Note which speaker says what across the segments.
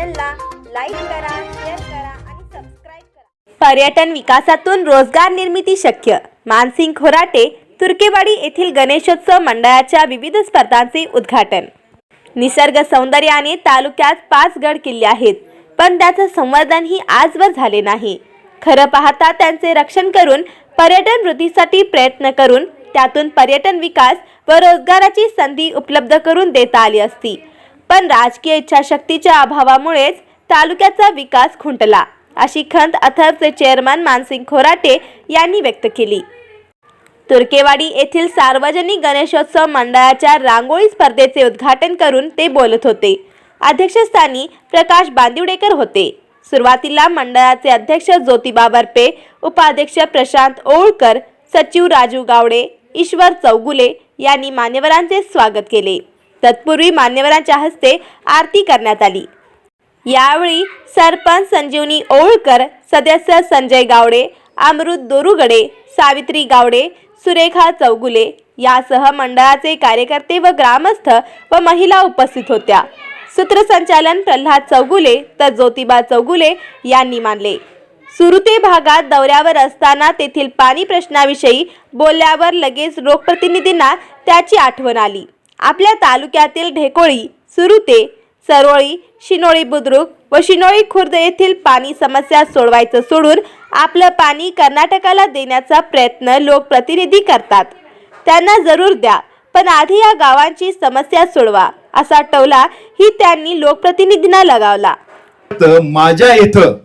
Speaker 1: चॅनलला लाईक करा शेअर करा आणि सबस्क्राईब करा. पर्यटन विकासातून रोजगार निर्मिती शक्य. मानसिंग खोराटे तुर्केवाडी येथील गणेशोत्सव मंडळाच्या विविध स्पर्धांचे उद्घाटन. निसर्ग सौंदर्याने तालुक्यात पाच गड किल्ले आहेत पण त्याचं संवर्धनही आजवर झाले नाही. खरं पाहता त्यांचे रक्षण करून पर्यटन वृद्धीसाठी प्रयत्न करून त्यातून पर्यटन विकास व रोजगाराची संधी उपलब्ध करून देता आली असती. पण राजकीय इच्छाशक्तीच्या अभावामुळेच तालुक्याचा विकास खुंटला अशी खंत अथरचे चेअरमन मानसिंग खोराटे यांनी व्यक्त केली. तुर्केवाडी येथील सार्वजनिक गणेशोत्सव मंडळाच्या रांगोळी स्पर्धेचे उद्घाटन करून ते बोलत होते. अध्यक्षस्थानी प्रकाश बांदिवडेकर होते. सुरुवातीला मंडळाचे अध्यक्ष ज्योतिबा बर्पे उपाध्यक्ष प्रशांत ओळकर सचिव राजू गावडे ईश्वर चौगुले यांनी मान्यवरांचे स्वागत केले. तत्पूर्वी मान्यवरांच्या हस्ते आरती करण्यात आली. यावेळी सरपंच संजीवनी ओळकर सदस्य संजय गावडे अमृत दोरुगडे सावित्री गावडे सुरेखा चौगुले यासह मंडळाचे कार्यकर्ते व ग्रामस्थ व महिला उपस्थित होत्या. सूत्रसंचालन प्रल्हाद चौगुले तर ज्योतिबा चौगुले यांनी मानले. सुरुते भागात दौऱ्यावर असताना तेथील पाणी प्रश्नाविषयी बोलल्यावर लगेच लोकप्रतिनिधींना त्याची आठवण आली. आपल्या तालुक्यातील ढेकोळी सुरुते सरोळी शिनोळी बुद्रुक व शिनोळी खुर्द येथील पाणी समस्या सोडवायचं सोडून आपलं पाणी कर्नाटकाला देण्याचा प्रयत्न लोकप्रतिनिधी करतात. त्यांना जरूर द्या पण आधी या गावांची समस्या सोडवा असा टवला ही त्यांनी लोकप्रतिनिधींना लगावला.
Speaker 2: तर माझ्या इथं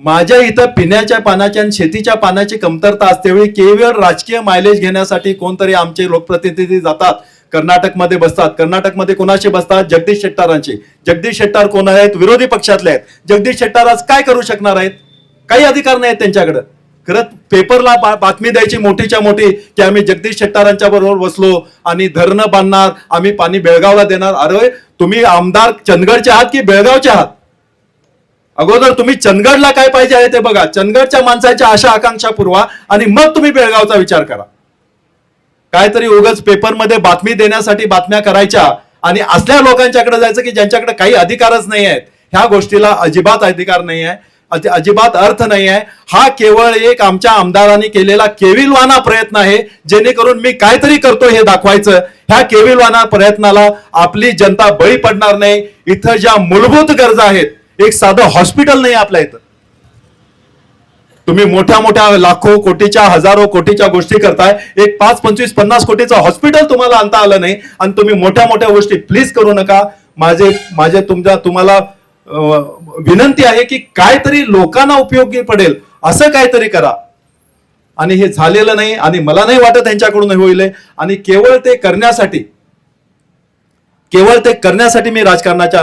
Speaker 2: माझ्या इथं पिण्याच्या पाण्याच्या आणि शेतीच्या पाण्याची कमतरता असते वेळी केवळ राजकीय मायलेज घेण्यासाठी कोणतरी आमचे लोकप्रतिनिधी जातात. कर्नाटकमध्ये बसतात. कर्नाटकमध्ये कोणाशी बसतात? जगदीश शेट्टारांचे जगदीश शेट्टार कोण आहेत? विरोधी पक्षातले आहेत. जगदीश शेट्टार आज काय करू शकणार आहेत? काही अधिकार नाहीत त्यांच्याकडे. खरं पेपरला बातमी द्यायची मोठीच्या मोठी की आम्ही जगदीश शेट्टारांच्या बरोबर बसलो आणि धरणं बांधणार आम्ही पाणी बेळगावला देणार. अरे तुम्ही आमदार चंदगडचे आहात की बेळगावचे आहात? अगोदर तुम्ही चंदगडला काय पाहिजे आहे ते बघा. चंदगडच्या माणसाच्या आशा आकांक्षा पुरवा आणि मग तुम्ही बेळगावचा विचार करा. काहीतरी उगाच पेपरमध्ये बातमी देण्यासाठी बातम्या करायच्या आणि असल्या लोकांच्याकडे जायचं की ज्यांच्याकडे काही अधिकारच नाही आहेत. ह्या गोष्टीला अजिबात अधिकार नाही आहे. अजिबात अर्थ नाही आहे. हा केवळ एक आमच्या आमदारांनी केलेला केविलवाना प्रयत्न आहे. जेणेकरून मी काहीतरी करतो हे दाखवायचं. ह्या केविलवाना प्रयत्नाला आपली जनता बळी पडणार नाही. इथं ज्या मूलभूत गरजा आहेत एक साधं हॉस्पिटल नाही आपल्या इथं. तुम्ही मोठ्या मोठ्या लाखो कोटीच्या हजारो कोटीच्या गोष्टी करताय. एक पाच पंचवीस पन्नास कोटीचं हॉस्पिटल तुम्हाला आणता आलं नाही. आणि तुम्ही मोठ्या मोठ्या गोष्टी प्लीज करू नका. माझे माझे तुमच्या तुम्हाला विनंती आहे की काहीतरी लोकांना उपयोगी पडेल. असं काहीतरी करा. आणि हे झालेलं नाही आणि मला नाही वाटत त्यांच्याकडून होईल. आणि केवळ ते करण्यासाठी केवळ ते करण्यासाठी मी राजकारणाच्या